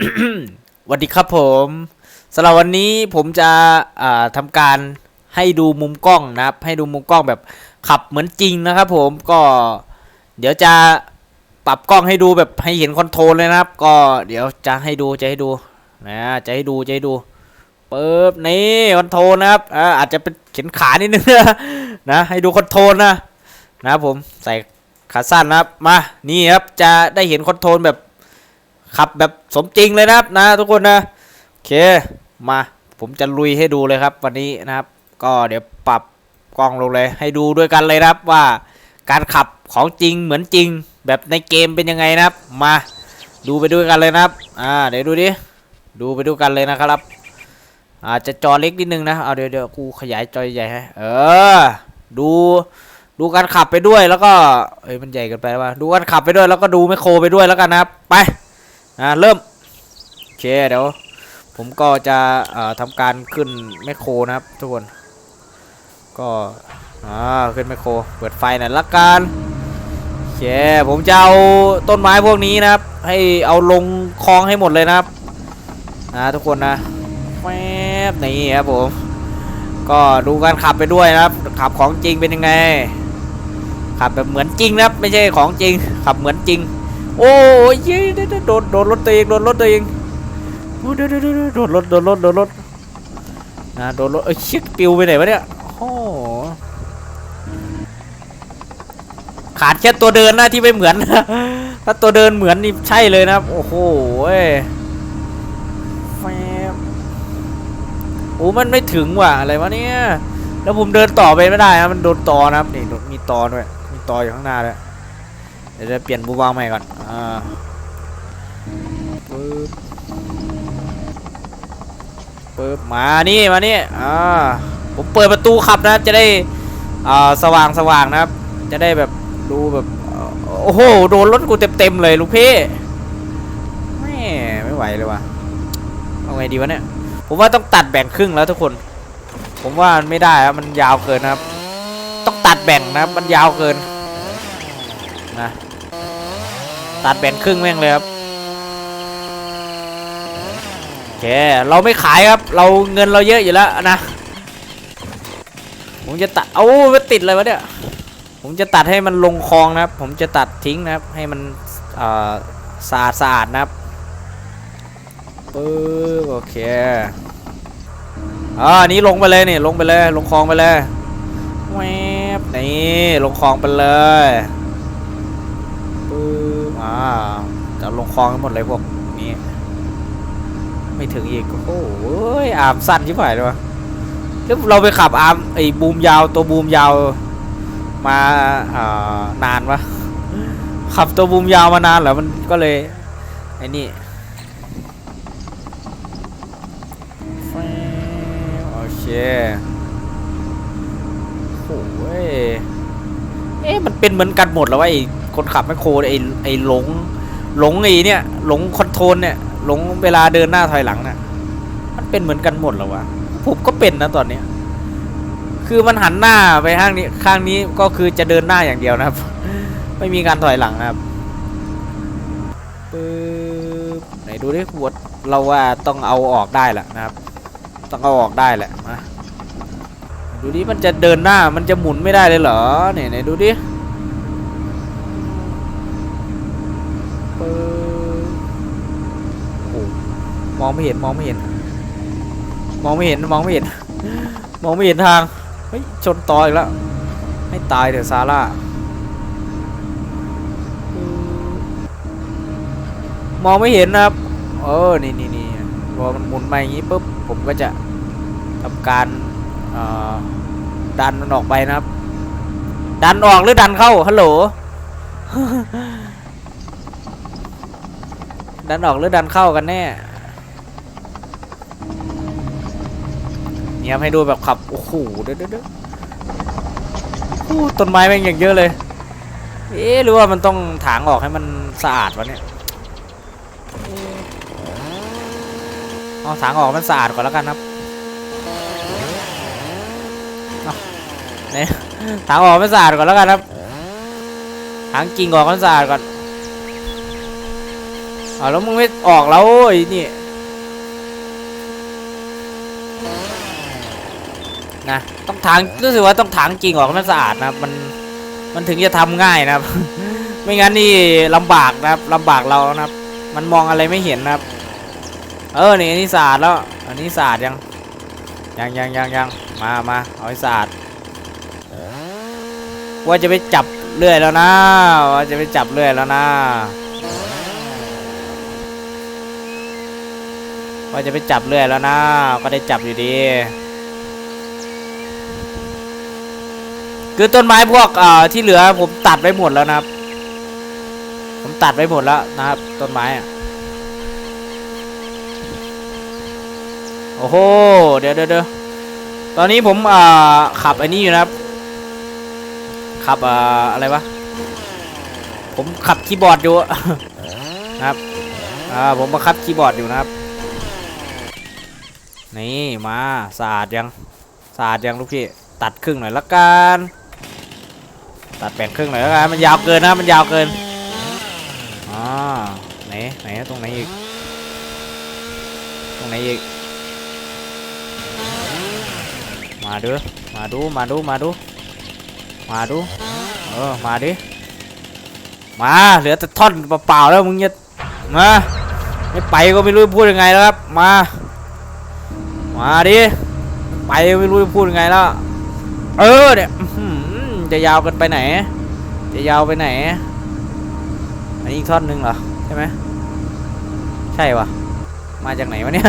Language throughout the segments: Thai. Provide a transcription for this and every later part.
สวัสดีครับผมสำหรับวันนี้ผมจะอ่าทำการให้ดูมุมกล้องนะครับ ให้ดูมุมกล้องแบบขับเหมือนจริงนะครับ ผมก็เดี๋ยวจะปรับกล้องให้ดูแบบให้เห็นคอนโทรลเลยนะครับ ก็เดี๋ยวจะให้ดูจะให้ดูนะจะให้ดูจะให้ดูปึ๊บนี่คอนโทรลนะครับอ่าอาจจะเป็นเข็นขานิดนึงนะให้ดูคอนโทรลนะนะครับผมใส่ขาสั้นนะครับมานี่ครับจะได้เห็นคอนโทรลแบบ ขับแบบสมจริงเลยนะครับนะทุกคนนะโอเคมาผมจะลุยให้ดูเลยครับวันนี้นะครับ ก็เดี๋ยวปรับกล้องลงเลย ให้ดูด้วยกันเลยนะครับว่าการขับของจริงเหมือนจริง แบบในเกมเป็นยังไงนะครับ มาดูไปด้วยกันเลยนะครับอ่าเดี๋ยวดูดิดูไปด้วยกันเลยนะครับอาจจะจอเล็กนิดนึงนะเอาเดี๋ยวเดี๋ยวกูขยายจอใหญ่ให้เออ ดูดูการขับไปด้วยแล้วก็เอ้ยมันใหญ่เกินไปว่าดูการขับไปด้วยแล้วก็ดูแมคโครไปด้วยแล้วกันนะครับ ไป อ่าเริ่มโอเคเดี๋ยวผมก็จะทำการขึ้นแมคโครนะครับทุกคน ก็อ่าขึ้นแมคโครเปิดไฟหน่อยละกันโอเคผมจะเอาต้นไม้พวกนี้นะครับ ให้เอาลงคลองให้หมดเลยนะครับนะทุกคนนะแป๊บนี่ครับผมก็ดูการขับไปด้วยนะครับ ขับของจริงเป็นยังไง ขับแบบเหมือนจริงนะครับ ไม่ใช่ของจริง ขับเหมือนจริง โอ้ยเย้โดนโดนรถตัวเองโดนรถตัวเองโดี๋ยวเดี๋ยวเดี๋ยวโดนรถโดนรถโดนรถนะโดนรถเอ้ยชิดปิวไปไหนวะเนี่ยโอ้ขาดแค่ตัวเดินนะที่ไม่เหมือน ถ้าตัวเดินเหมือนนี่ใช่เลยนะครับ โอ้โหเว้ยแฟบโอ้มันไม่ถึงว่ะอะไรวะเนี่ย แล้วผมเดินต่อไปไม่ได้นะมันโดนตอนะครับนี่มีตอด้วยมีตออยู่ข้างหน้าด้วย ดี๋ยวจะเปลี่ยนบูบางใหม่ก่อนอ่าปึ๊บปึ๊บมานี่มานี่อ่าผมเปิดประตูขับนะจะได้อ่าสว่างสว่างนะครับ จะได้แบบดูแบบโอ้โหโดนรถกูเต็มเต็มเลยลูกพี่แม่ไม่ไหวเลยว่ะเอาไงดีวะเนี่ยผมว่าต้องตัดแบ่งครึ่งแล้วทุกคน ผมว่ามันไม่ได้ครับมันยาวเกินนะครับ ต้องตัดแบ่งนะครับมันยาวเกินนะ ตัดแบ่งครึ่งแม่งเลยครับโอเคเราไม่ขายครับ เราเงินเราเยอะอยู่แล้วนะ ผมจะตัด เอาไม่ติดเลยวะเนี่ย ผมจะตัดให้มันลงคลองนะครับ ผมจะตัดทิ้งนะครับ ให้มันสะอาดสะอาดนะครับปึ๊บโอเคอ่านี้ลงไปเลยนี่ลงไปเลย ลงคลองไปเลยแวบนี่ลงคลองไปเลย จะลงคลองกันหมดเลยพวกนี้ไม่ถึงอีกโอ้โหอาร์มสั้นชิบหายเลยวะแล้วเราไปขับอาร์มไอ้บูมยาวตัวบูมยาวมาอ่านานวะขับตัวบูมยาวมานานเหรอมันก็เลยไอ้นี่โอเคโอ้โหเอ๊ะมันเป็นเหมือนกันหมดแล้ววะไอ้ คนขับแมคโครไอ้ไอ้หลงหลงไอ้เนี่ยหลงคอนโทรลเนี่ยหลงเวลาเดินหน้าถอยหลังเนี่ยมันเป็นเหมือนกันหมดแล้ววะผมก็เป็นนะตอนเนี้ยคือมันหันหน้าไปข้างนี้ข้างนี้ก็คือจะเดินหน้าอย่างเดียวนะครับ ไม่มีการถอยหลังนะครับปึ๊บไหนดูดิขวดเราว่าต้องเอาออกได้แหละนะครับ ต้องเอาออกได้แหละมาดูดิมันจะเดินหน้ามันจะหมุนไม่ได้เลยเหรอเนี่ยไหนดูดิ มองไม่เห็นมองไม่เห็น มองไม่เห็นมองไม่เห็น มองไม่เห็นทางเฮ้ยชนต่ออีกแล้วให้ตายเถอะซาร่ามองไม่เห็นนะครับ เออ นี่นี่นี่พอมันหมุนมาอย่างนี้ปุ๊บ ผมก็จะทำการดันมันออกไปนะครับ ดันออกหรือดันเข้า ฮัลโหล ดันออกหรือดันเข้ากันแน่ นี่ยครับให้ดูแบบขับ โอ้โหเด้อเด้อเด้อโอ้ต้นไม้แม่งอย่างเยอะเลย เอ๊หรือว่ามันต้องถางออกให้มันสะอาดวะเนี่ยเอาถางออกมันสะอาดก่อนแล้วกันครับเนี่ยถางออกมันสะอาดก่อนแล้วกันครับถางกิ่งออกมันสะอาดก่อนเอแล้วมึงไม่ออกแล้วไอ้นี่ นะต้องถางรู้สึกว่าต้องถางจริงออกมันสะอาดนะมันมันถึงจะทำง่ายนะครับ ไม่งั้นนี่ลำบากนะครับลำบากเรานะครับ มันมองอะไรไม่เห็นนะครับ เออนี่อันนี้สะอาดแล้ว อันนี้สะอาดยังยังยังยังยังมามาเอาให้สะอาดว่าจะไปจับเลื่อยแล้วนะว่าจะไปจับเลื่อยแล้วนะว่าจะไปจับเรื่อยแล้วนะ ก็ได้จับอยู่ดี คือต้นไม้พวกอ่อที่เหลือผมตัดไว้หมดแล้วนะครับ ผมตัดไว้หมดแล้วนะครับ ต้นไม้อะโอ้โหเดี๋ยวเดี๋ยวเดี๋ยวตอนนี้ผมอ่อขับไอ้นี่อยู่นะครับ ขับอ่ออะไรวะผมขับคีย์บอร์ดอยู่นะครับอ่าผมบังคับคีย์บอร์ดอยู่นะครับ นี่มาสะอาดยังสะอาดยังลูกพี่ตัดครึ่งหน่อยละกัน ตัดแบ่งครึ่งหน่อยละกันมันยาวเกินนะมันยาวเกินอ่าไหนไหนตรงไหนอีกตรงไหนอีกมาดูมาดูมาดูมาดูมาดูเออมาดิมาเหลือแต่ท่อนเปล่าๆแล้วมึงจะมาไม่ไปก็ไม่รู้พูดยังไงแล้วครับมามาดิไปไม่รู้จะพูดยังไงแล้วเออเนี่ย จะยาวกันไปไหน จะยาวไปไหน อันนี้อีกท่อนหนึ่งเหรอ ใช่ไหมใช่วะมาจากไหนวะเนี่ย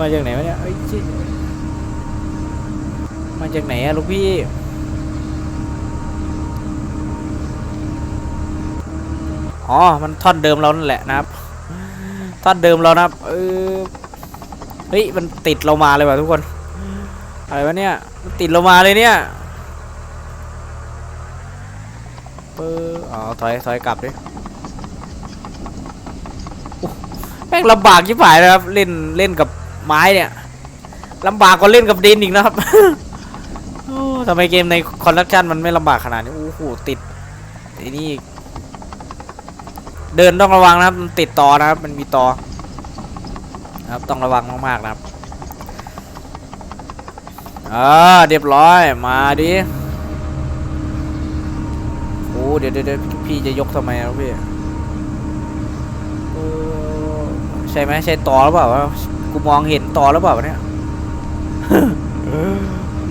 มาจากไหนวะเนี่ยเอ้ยชิมาจากไหนอะลูกพี่อ๋อ มันท่อนเดิมเรานั่นแหละนะครับ ท่อนเดิมเรานะครับ เออ เฮ้ย มันติดเรามาเลยว่ะทุกคน อะไรวะเนี่ย มันติดเรามาเลยเนี่ยเปอร์อ๋อถอยถอยกลับดิโอ้แม่งลำบากชิบหายนะครับ เล่นเล่นกับไม้เนี่ยลำบากกว่าเล่นกับดินอีกนะครับทำไมเกมในคอนดักชันมันไม่ลำบากขนาดนี้โอ้โหติดไอ้นี่เดินต้องระวังนะครับมันติดต่อนะครับ มันมีต่อครับต้องระวังมากๆนะครับอ่าเรียบร้อยมาดิ เดี๋ยวเดี๋ยวเดี๋ยวพี่จะยกทำไมครับพี่ใช่ไหมใช่ต่อหรือเปล่ากูมองเห็นต่อหรือเปล่าเนี่ย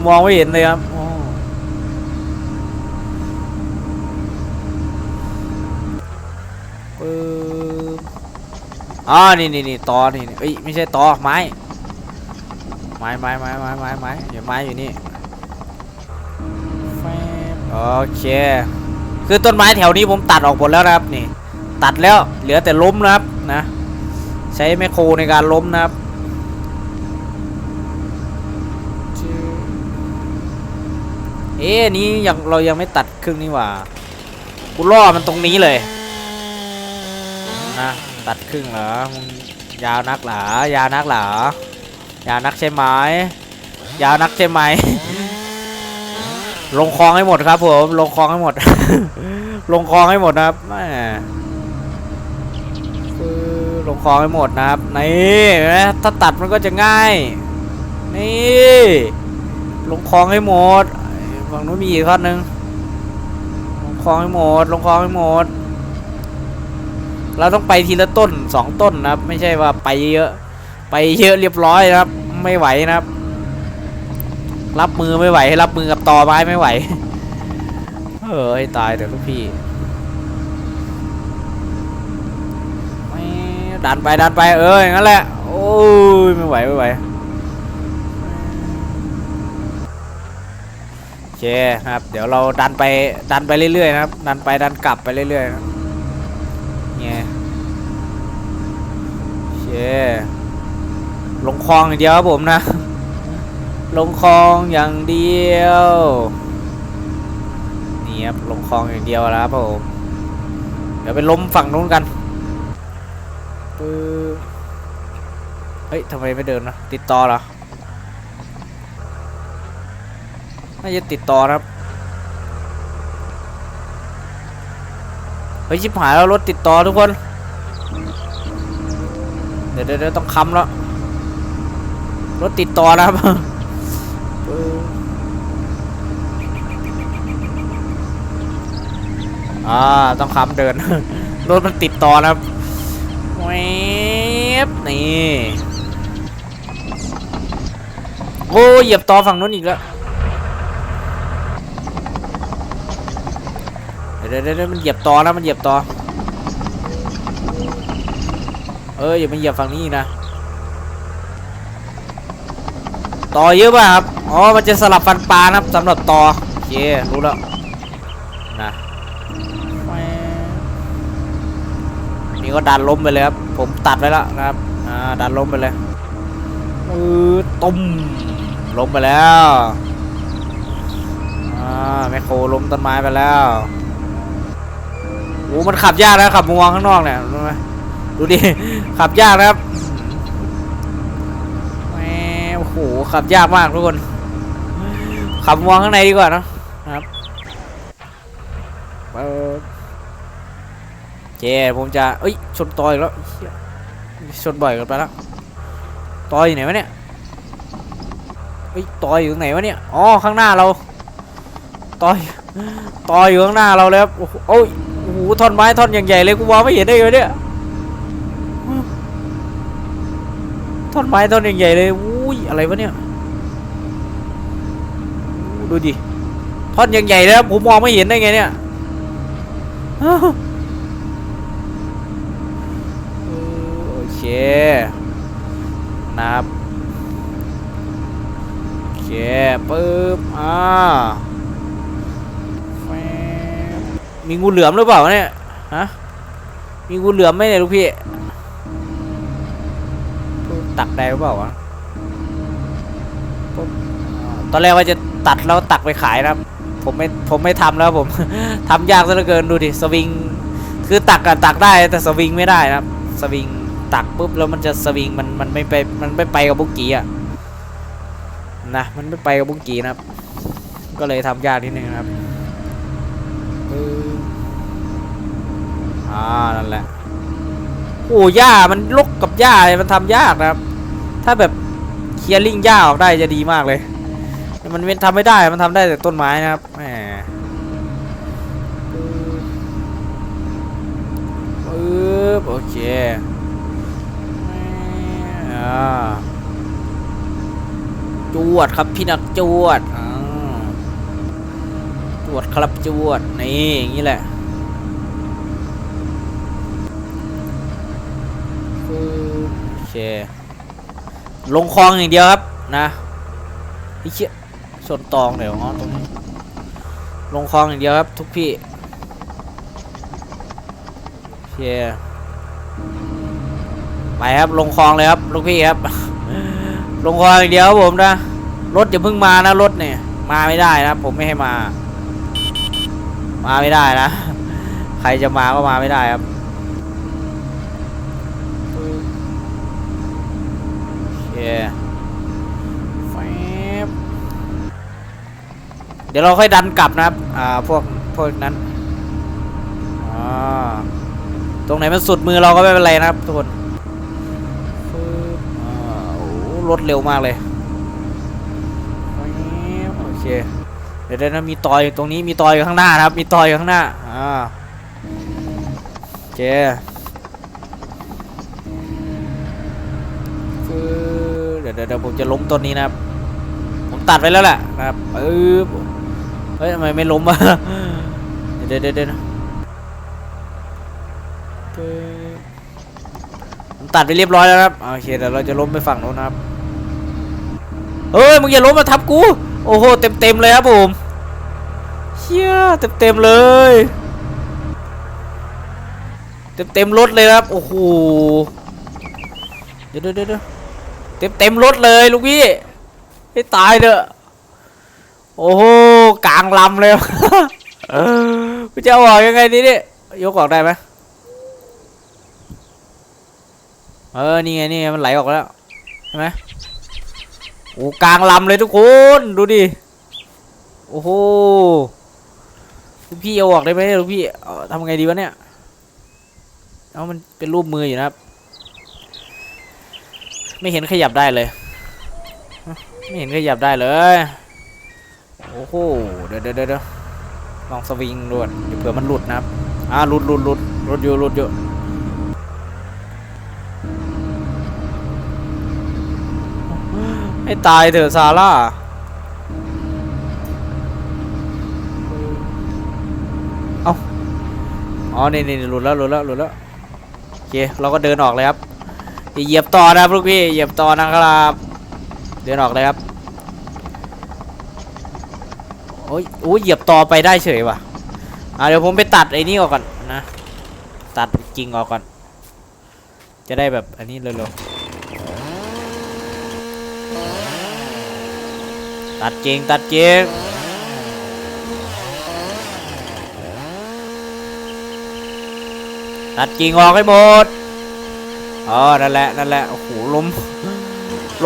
มองไม่เห็นเลยครับอ๋อนี่นี่นี่ตอนี่เอ้ยไม่ใช่ตอไม้ ไม้ไม้ไม้ไม้ไม้ไม้เดี๋ยวไม้อยู่นี่โอเค คือต้นไม้แถวนี้ผมตัดออกหมดแล้วนะครับนี่ ตัดแล้วเหลือแต่ล้มนะครับนะ ใช้แมคโครในการล้มนะครับเอ๊ะนี้ยังเรายังไม่ตัดครึ่งนี่หว่ากูล่อมันตรงนี้เลยนะตัดครึ่งเหรอมึงยาวนักหรอยาวนักหรอยาวนักใช่ไหมยาวนักใช่ไหม ลงคลองให้หมดครับผมลงคลองให้หมด ลงคลองให้หมดนะครับแม่ลงคลองให้หมดนะครับนี่นไหมถ้าตัดมันก็จะง่าย นี่ ลงคลองให้หมดฝั่งนู้นมีอีกทอนหนึ่งลงคลองให้หมด ลงคลองให้หมด เราต้องไปทีละต้นสองต้นนะครับ ไม่ใช่ว่าไปเยอะ ไปเยอะเรียบร้อยนะครับ ไม่ไหวนะครับ รับมือไม่ไหว รับมือกับตอไม้ไม่ไหวเอ้ยตายเดี๋ยวลูกพี่ดันไปดันไปเอออย่างนั้นแหละ โอ้ยไม่ไหวไม่ไหวโอเคครับ เดี๋ยวเราดันไปดันไปเรื่อยๆนะครับ ดันไปดันกลับไปเรื่อยๆนะเนี่ยโอเคลงคลองอย่างเดียวครับผมนะ ลงคลองอย่างเดียวนี่ครับลงคลองอย่างเดียวแล้วครับผมเดี๋ยวไปล้มฝั่งนู้นกันปึ๊บเฮ้ยทำไมไม่เดินนะติดต่อเหรอน่าจะติดต่อครับเฮ้ยชิบหายแล้วรถติดต่อทุกคน เดี๋ยวเดี๋ยวเดี๋ยวต้องค้ำแล้ว รถติดต่อนะครับ อ่าต้องค้ำเดิน รถมันติดต่อนะครับแวบนี่โอ้เหยียบต่อฝั่งนู้นอีกแล้วเดี๋ยวเดี๋ยวมันเหยียบต่อนะมันเหยียบต่อเอออย่ามาเหยียบฝั่งนี้นะต่อเยอะป่ะครับ อ๋อ มันจะสลับฟันปลานะครับสำหรับต่อโอเค รู้แล้ว นะ นี่ก็ดันล้มไปเลยครับ ผมตัดไว้แล้วนะครับ อ่า ดันล้มไปเลยอือตุ้มล้มไปแล้ว อ่า แมคโครล้มต้นไม้ไปแล้วโอ้มันขับยากนะขับมองข้างนอกเนี่ยรู้ไหมดูดิ ขับยากนะครับแหมโอ้โห ขับยากมากทุกคน ขับมองข้างในดีกว่าเนะครับเปิด เจผมจะเอ้ยชนต่อยแล้วชนบ่อยกันไปแล้วต่อยอยู่ไหนวะเนี่ยเฮ้ยต่อยอยู่ตรงไหนวะเนี่ยอ๋อข้างหน้าเราต่อยต่อยอยู่ข้างหน้าเราแล้วโอ้โหโอ้ยโหท่อนไม้ท่อนอย่างใหญ่เลยกูมองไม่เห็นได้เลยเนี่ยท่อนไม้ท่อนใหญ่เลยอุ้ยอะไรวะเนี่ยดูดิท่อนใหญ่ๆเลยผมมองไม่เห็นได้ไงเนี่ย นับ โอเคปึ๊บ อ่า มีงูเหลือมหรือเปล่าเนี่ย ฮะ มีงูเหลือมไหมเนี่ยลูกพี่ ตักได้หรือเปล่าวะตอนแรกว่าจะตัดแล้วตักไปขายนะครับ ผมไม่ ผมไม่ทำแล้วผม ทำยากซะเหลือเกินดูดิ สวิง คือตักอะตักได้แต่สวิงไม่ได้นะครับ สวิง ตักปุ๊บแล้วมันจะสวิงมันมันไม่ไปมันไม่ไปกับบุกกี้อะนะมันไม่ไปกับบุกกี้นะครับ ก็เลยทำยากนิดนึงนะครับอ่านั่นแหละโอ้หญ้ามันลกกับหญ้าเลยมันทำยากนะครับ ถ้าแบบเคลียร์ลิงหญ้าออกได้จะดีมากเลย มันไม่ทำไม่ได้มันทำได้แต่ต้นไม้นะครับแหมปึ๊บโอเค จวดครับพี่นักจวดจวดครับจวด นี่อย่างนี้แหละโอเค ลงคลองอย่างเดียวครับนะไอ้เชี่ยชนตองเดี๋ยวอ๋อตรงนี้ ลงคลองอย่างเดียวครับ ทุกพี่โอเค ไปครับลงคลองเลยครับลูกพี่ครับ ลงคลองอย่างเดียวครับผมนะรถอย่าเพิ่งมานะรถเนี่ย มาไม่ได้นะผมไม่ให้มา มาไม่ได้นะ ใครจะมาก็มาไม่ได้ครับเคแฟบเดี๋ยวเราค่อยดันกลับนะครับ อ่า พวก พวกนั้น อ่า ตรงไหนมันสุดมือเราก็ไม่เป็นไรนะครับทุกคน รถเร็วมากเลยโอเคเดี๋ยวเดี๋ยวนะมีตอยอยตรงนี้มีตอยอยู่ข้างหน้านะครับ มีตอยอยู่ข้างหน้าอ่าโอเคคือเดี๋ยวเดี๋ยวผมจะล้มต้นนี้นะครับ ผมตัดไว้แล้วแหละนะครับปึ๊บเฮ้ยทำไมไม่ล้มวะเดี๋ยวเดี๋ยวเดี๋ยวผมตัดไปเรียบร้อยแล้วนะครับโอเคเดี๋ยวเราจะล้มไปฝั่งโน้นนะครับ เฮ้ยมึงอย่าล้มมาทับกู โอ้โหเต็มเต็มเลยครับผมเชี่ยเต็มเต็มเลย เต็มเต็มรถเลยครับ โอ้โห เดี๋ยวเดี๋ยวเดี๋ยวเต็มเต็มรถเลยลูกพี่ให้ตายเถอะ โอ้โหกลางลำเลยเออกูจะอาออกยังไงดีเนี่ยยกออกได้ไหมเออ นี่ไง นี่ไง มันไหลออกแล้ว ใช่ไหม โอ้กลางลำเลยทุกคนดูดิโอ้โหลูกพี่เอาออกได้ไหมลูกพี่ทำไงดีวะเนี่ยเอามันเป็นรูปมืออยู่นะครับ ไม่เห็นขยับได้เลย ไม่เห็นขยับได้เลยโอ้โหเดี๋ยวเดี๋ยวเดี๋ยวลองสวิงด้วยเดี๋ยวเผื่อมันหลุดนะครับอ่าหลุดหลุดหลุดหลุดอยู่หลุดอยู่ ให้ตายเถอะซาร่าเอาอ๋อ นี่นี่หลุดแล้วหลุดแล้วหลุดแล้วโอเค เราก็เดินออกเลยครับอย่าเหยียบต่อนะลูกพี่เหยียบต่อนะครับ เดินออกเลยครับโอ้ยโอ้ยเหยียบต่อไปได้เฉยว่ะอะเดี๋ยวผมไปตัดไอ้นี่ออกก่อนนะ ตัดจริงออกก่อน จะได้แบบอันนี้เร็วๆ ตัดจริงตัดจริงตัดกิ่งออกให้หมดอ๋อนั่นแหละนั่นแหละโอ้โหลม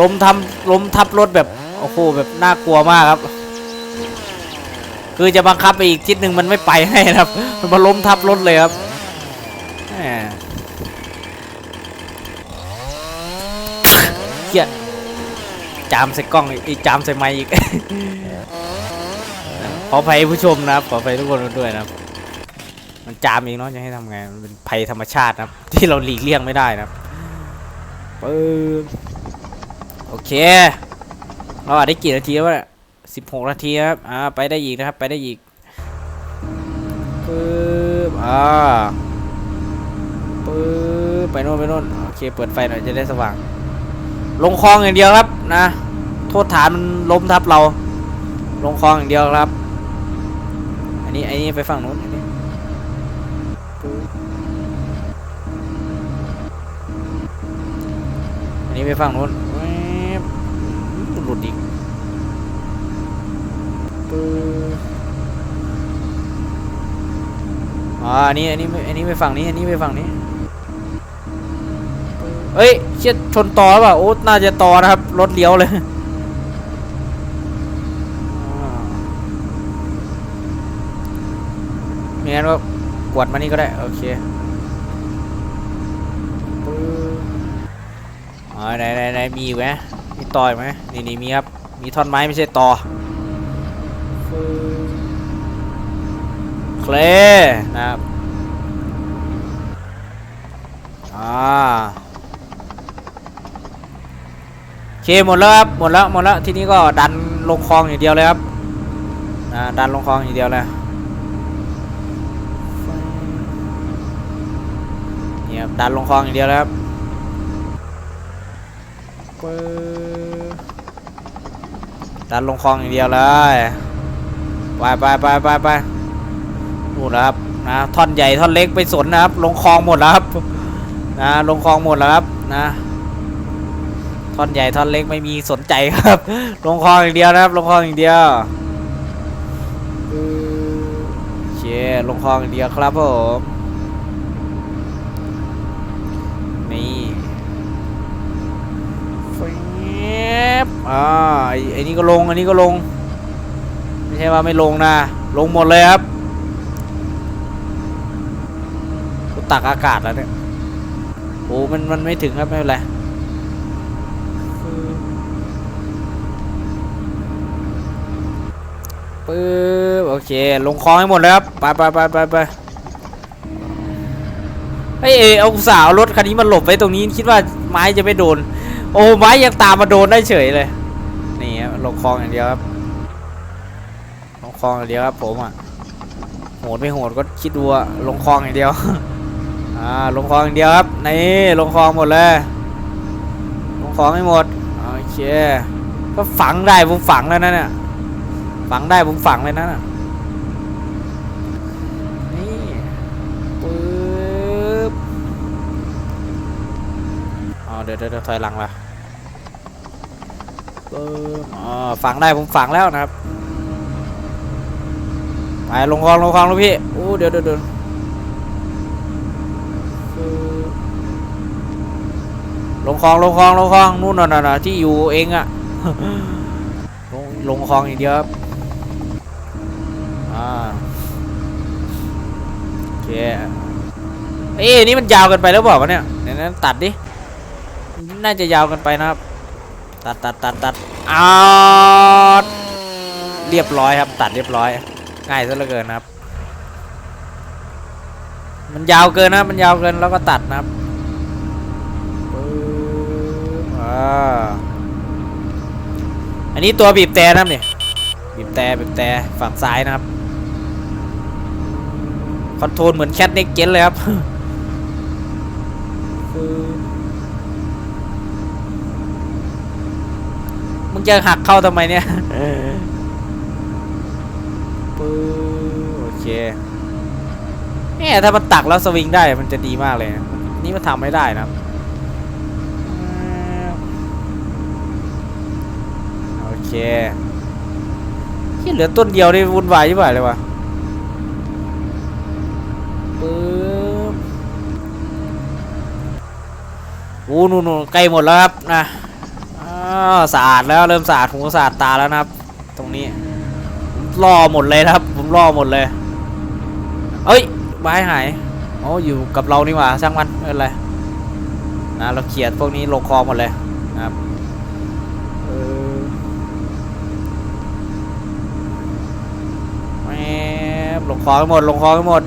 ล้มทำล้มทับรถแบบโอ้โหแบบน่ากลัวมากครับ คือจะบังคับไปอีกทิศหนึ่งมันไม่ไปให้นะครับ มันมาล้มทับรถเลยครับเกีย จามใส่กล้องอีกอีกจามใส่ไม้อีก ขออภัยผู้ชมนะครับ ขออภัยทุกคนด้วยนะครับ มันจามเองเนาะจะให้ทำไง มันเป็นภัยธรรมชาตินะครับ ที่เราหลีกเลี่ยงไม่ได้นะครับปึ๊บโอเค เราอาจได้กี่นาทีแล้ววะสิบหกนาทีครับ อ่า ไปได้อีกนะครับ ไปได้อีกปึ๊บอ่าปึ๊บไปโน่นไปโน่น โอเค เปิดไฟหน่อยจะได้สว่าง ลงคลองอย่างเดียวครับนะ โทษฐานมันล้มทับเรา ลงคลองอย่างเดียวครับ อันนี้อันนี้ไปฝั่งนู้นอันนี้อันนี้ไปฝั่งนู้นว๊บหลุดอีกปึ๊บอ๋ออันนี้อันนี้ไม่อันนี้ไปฝั่งนี้อันนี้ไปฝั่งนี้ เอ้ยเชี่ยชนต่อหรือเปล่าโอ้น่าจะต่อนะครับ รถเลี้ยวเลยอ่าไม่งั้นก็กวดมานี่ก็ได้ โอเคอ๋อไหนไหนไหนมีอีกไหมมีตออีกไหมนี่นี่มีครับ มีท่อนไม้ไม่ใช่ตอเคลนะครับอ่าโอ เคหมดแล้วครับหมดแล้วหมดแล้วทีนี้ก็ดันลงคลองอย่างเดียวเลยครับอ่าดันลงคลองอย่างเดียวเลยนี่ครับดันลงคลองอย่างเดียวเลยครับดันลงคลองอย่างเดียวเลยไปไปไปไปไปนู่นะครับนะท่อนใหญ่ท่อนเล็กไปสนนะครับ ลงคลองหมดแล้วครับนะลงคลองหมดแล้วครับนะ ท่อนใหญ่ท่อนเล็กไม่มีสนใจครับ ลงคลองอย่างเดียวนะครับ ลงคลองอย่างเดียวปึ๊บโอเคลงคลองอย่างเดียวครับผมนี่แฟบอ่าไอ้นี่ก็ลงอันนี้ก็ลง ไม่ใช่ว่าไม่ลงนะ ลงหมดเลยครับตักอากาศแล้วเนี่ยโอ้มันมันไม่ถึงครับไม่เป็นไร ปึ๊บโอเค ลงคลองให้หมดเลยครับ ไปไปไปไปไปเฮ้ยเอเอาสาวรถคันนี้มาหลบไว้ตรงนี้คิดว่าไม้จะไม่โดน โอ้ไม้ยังตามมาโดนได้เฉยเลย นี่ครับลงคลองอย่างเดียวครับลงคลองอย่างเดียวครับผมอะโหดไม่โหดก็คิดดูอะลงคลองอย่างเดียวอ่าลงคลองอย่างเดียวครับนี่ลงคลองหมดเลยลงคลองให้หมดโอเคก็ฝังได้ผมฝังแล้วนะเนี่ย ฝังได้ผมฝังเลยนะนี่ปึ๊บอ๋อเดี๋ยวเดี๋ยวเดี๋ยวถอยหลังละปึ๊บอ๋อฝังได้ผมฝังแล้วนะครับไปลงคลองลงคลองแล้วพี่โอ้เดี๋ยวเดี๋ยวเดี๋ยวปึ๊บลงคลองลงคลองลงคลองนู่นน่ะน่ะน่ะที่อยู่เองอะลงลงคลองอย่างเดียวครับ เคเอ้นี่มันยาวเกินไปแล้วเปล่าวะเนี่ยเดี๋ยวนั้นตัดดิ น่าจะยาวกันไปนะครับ ตัดตัดตัดตัดอ้าเรียบร้อยครับ ตัดเรียบร้อย ง่ายซะเหลือเกินนะครับ มันยาวเกินนะมันยาวเกินแล้วก็ตัดนะครับอ่าอันนี้ตัวบีบแต่นะครับเนี่ยบีบแต่บีบแต่ฝั่งซ้ายนะครับ อนโทรลเหมือนแคทเน็กเจนเลยครับมึงจะหักเข้าทำไมเนี่ยปึ๊บโอเคแหมถ้ามันตักแล้วสวิงได้มันจะดีมากเลยนะนี่มันทำไม่ได้นะครับโอเคที่เหลือต้นเดียวนี่วุ่นวายยิ่งกว่าเลยวะ อ้นู่นใกล้หมดแล้วครับนะสะอาดแล้วเริ่มสะอาดหูสะอาดตาแล้วนะครับ ตรงนี้ล่อหมดเลยครับ ผมล่อหมดเลยเอ้ยไม้หายอ๋ออยู่กับเรานี่หว่าช่างมันไม่เป็นไรนะเราเขียดพวกนี้ลงคอหมดเลยนะครับเออแหมลงคอให้หมดลงคอให้หมด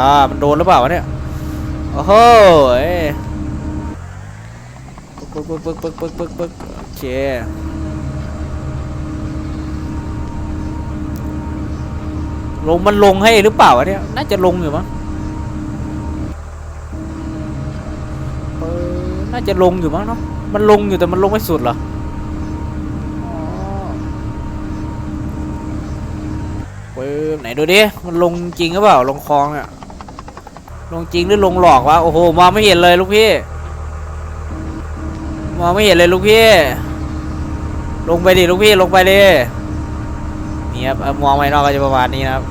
อ่า มันโดนหรือเปล่าวะเนี่ย โอ้โหเอ้ยปึ๊กปึ๊กปึ๊กปึ๊กปึ๊กปึ๊กปึ๊กโอเคลงมันลงให้หรือเปล่าวะเนี่ย น่าจะลงอยู่มั้งเออน่าจะลงอยู่มั้งเนาะ มันลงอยู่แต่มันลงไม่สุดเหรออ๋อไหนดูดิ มันลงจริงหรือเปล่า ลงคลองเนี่ย ลงจริงหรือลงหลอกวะโอ้โหมองไม่เห็นเลยลูกพี่มองไม่เห็นเลยลูกพี่ ลงไปดิลูกพี่ลงไปดินี่ครับมองไปนอกก็จะประมาณนี้นะครับ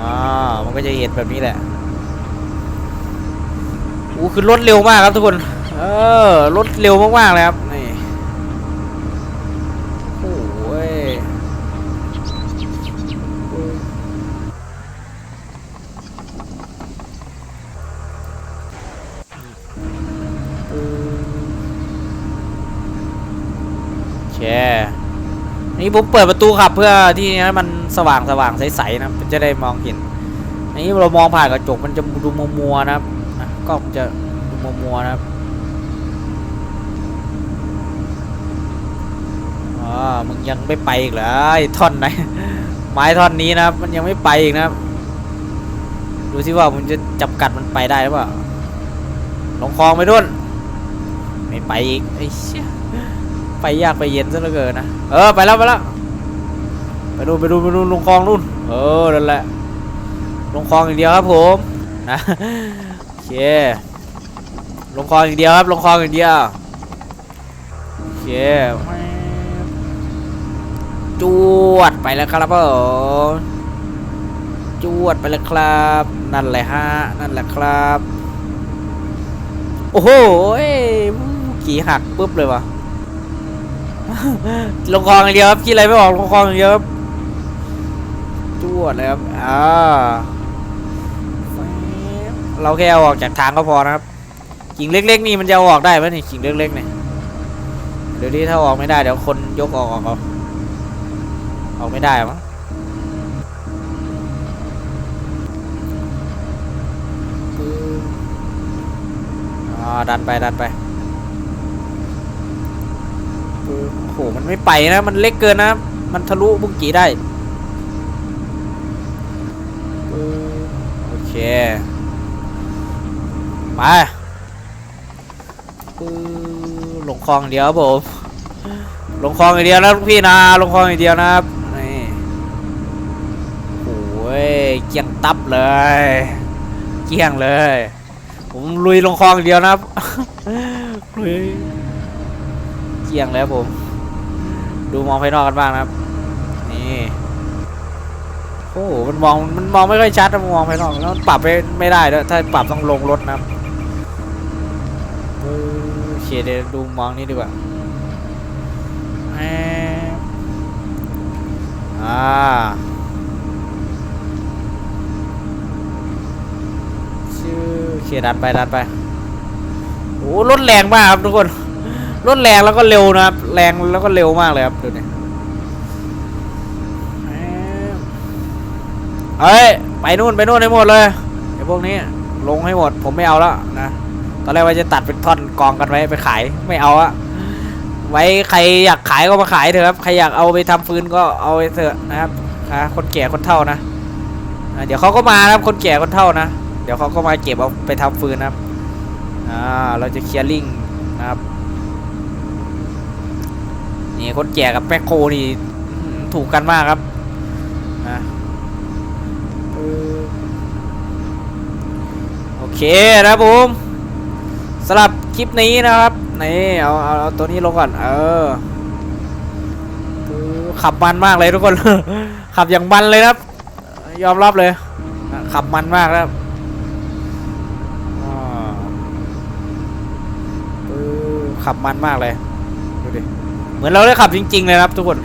อ่ามันก็จะเห็นแบบนี้แหละอู้คือรถเร็วมากครับทุกคน เออรถเร็วมากๆเลยครับ นี่ผมเปิดประตูขับเพื่อที่ให้มันสว่างสว่างใสๆนะจะได้มองเห็นอันนี้เรามองผ่านกระจกมันจะดูมัวๆนะครับกล้องจะดูมัวๆนะครับอ๋อมึงยังไม่ไปอีกเหรอไอ้ท่อนไหนไม้ท่อนนี้นะครับ มันยังไม่ไปอีกนะครับดูสิว่ามึงจะจับกัดมันไปได้หรือเปล่าลงคลองไปดุนไม่ไปอีกไอ้เชี่ย ไปยากไปเย็นซะเหลือเกินนะ เออไปแล้วไปแล้ว ไปดูไปดูไปดูลงคลองนู่น เออนั่นแหละ ลงคลองอย่างเดียวครับผมนะโอเค ลงคลองอย่างเดียวครับลงคลองอย่างเดียวโอเคจวดไปแล้วครับผมจวดไปแล้วครับ นั่นแหละฮะนั่นแหละครับ โอ้โหขี่หักปุ๊บเลยวะ ลงคลองอย่างเดียวครับคิดอะไรไม่ออกลงคลองอย่างเดียวครับจวดเลยครับอ่าเราแค่เอาออกจากทางก็พอนะครับกิ่งเล็ก ๆ นี่มันจะออกได้ไหมนี่กิ่งเล็กๆเนี่ยเดี๋ยวนี้ถ้าออกไม่ได้เดี๋ยวคนยกออกออกเอาออกไม่ได้มั้งอ่าดันไปดันไป โอ้โหมันไม่ไปนะ มันเล็กเกินนะ มันทะลุบุ้งกีได้โอเค ไปลงคลองอย่างเดียวครับผม ลงคลองอย่างเดียวนะลูกพี่นะลงคลองอย่างเดียวนะครับนี่โอ้ยเกี่ยงตับเลย เกี่ยงเลย ผมลุยลงคลองอย่างเดียวนะครับลุยเกี่ยงแล้วผม ดูมองภายนอกกันบ้างนะครับ นี่ โอ้มันมอง มันมองไม่ค่อยชัดนะมองภายนอก แล้วปรับไม่ได้แล้วถ้าปรับต้องลงรถนะครับโอเคเดี๋ยวดูมองนี้ดีกว่าอ่าชื่อเขียดัดไปดัดไป โอ้รถแรงมากครับทุกคน รถแรงแล้วก็เร็วนะครับ แรงแล้วก็เร็วมากเลยครับดูนี่เฮ้ยไปนู่นไปนู่นให้หมดเลยไอ้พวกนี้ลงให้หมด ผมไม่เอาแล้วนะตอนแรกว่าจะตัดเป็นท่อนกองกันไว้ไปขายไม่เอาอะไว้ใครอยากขายก็มาขายเถอะครับใครอยากเอาไปทำฟืนก็เอาไปเถอะนะครับนะคนแก่คนเฒ่านะเดี๋ยวเขาก็มานะครับคนแก่คนเฒ่านะ เดี๋ยวเขาก็มาเก็บเอาไปทำฟืนนะครับอ่าเราจะเคลียร์ลิงนะครับ นี่คนแก่กับแมคโคนี่ถูกกันมากครับนะเอโอเคนะผมสำหรับคลิปนี้นะครับนี่เอาเอาเอาตัวนี้ลงก่อน เออขับมันมากเลยทุกคน ขับอย่างมันเลยครับ ยอมรับเลย ขับมันมากครับขับมันมากเลย มือนเราได้ขับจริง ๆ เลยครับทุกคน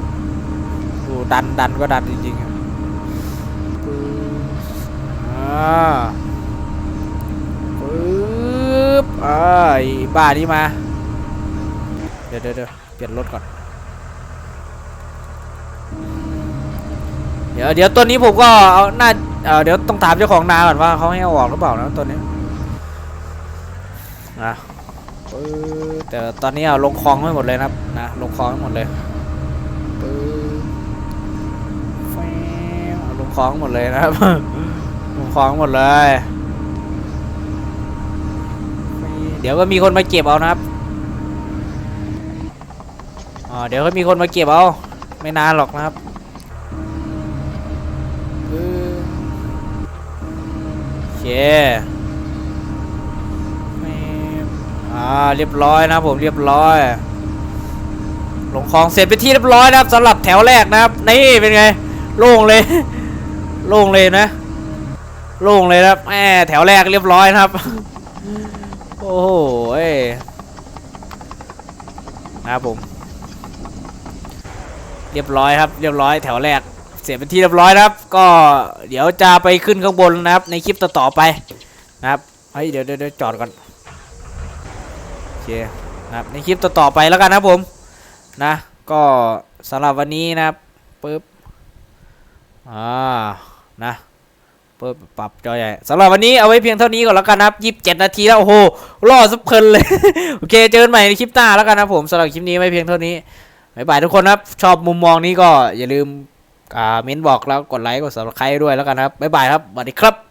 ดูดันดันก็ดันจริงๆอะปึ๊บอ่าปึ๊บอ่าไอ้บ้านี่มา เดี๋ยวเดี๋ยวเดี๋ยวเปลี่ยนรถก่อน เดี๋ยวเดี๋ยวตัวนี้ผมก็เอาน่าเอ่อเดี๋ยวต้องถามเจ้าของนาก่อนว่าเขาให้เอาออกหรือเปล่านะตัวนี้นะ แต่ตอนนี้เอาลงคลองให้หมดเลยนะครับนะลงคลองให้หมดเลยปึ๊บแฟวเอาลงคลองหมดเลยนะครับลงคลองหมดเลย เดี๋ยวก็มีคนมาเก็บเอานะครับอ๋อเดี๋ยวก็มีคนมาเก็บเอาไม่นานหรอกนะครับโอเค อ่าเรียบร้อยนะผมเรียบร้อย ลงคลองเสร็จไปนที่เรียบร้อยนะครับสำหรับแถวแรกนะครับนี่เป็นไงโล่งเลย โล่งเลยนะโล่งเลยนะครับแหมแถวแรกเรียบร้อยนะครับ โอ้โหนะครับผม เรียบร้อยครับ เรียบร้อยแถวแรก เสร็จเป็นที่เรียบร้อยนะครับ ก็เดี๋ยวจะไปขึ้นข้างบนนะครับ ในคลิปต่อๆไปนะครับเฮ้ยเดี๋ยวเดี๋ยวจอดก่อน เคนะครับในคลิปต่อๆไปแล้วกันนะผมนะก็สำหรับวันนี้นะครับปึ๊บอ่านะปึ๊บปรับจอใหญ่สำหรับวันนี้เอาไว้เพียงเท่านี้ก่อนแล้วกันนะครับยี่สิบเจ็ดนาทีแล้วโอ้โหรอสักเพลินเลยโอเคเจอกันใหม่ในคลิปหน้าแล้วกันนะผมสำหรับคลิปนี้ไว้เพียงเท่านี้บ๊ายบายทุกคนนะครับชอบมุมมองนี้ก็อย่าลืมอ่าเม้นบอกแล้วกดไลค์กด subscribe ด้วยแล้วกันนะครับบ๊ายบายครับสวัสดีครับ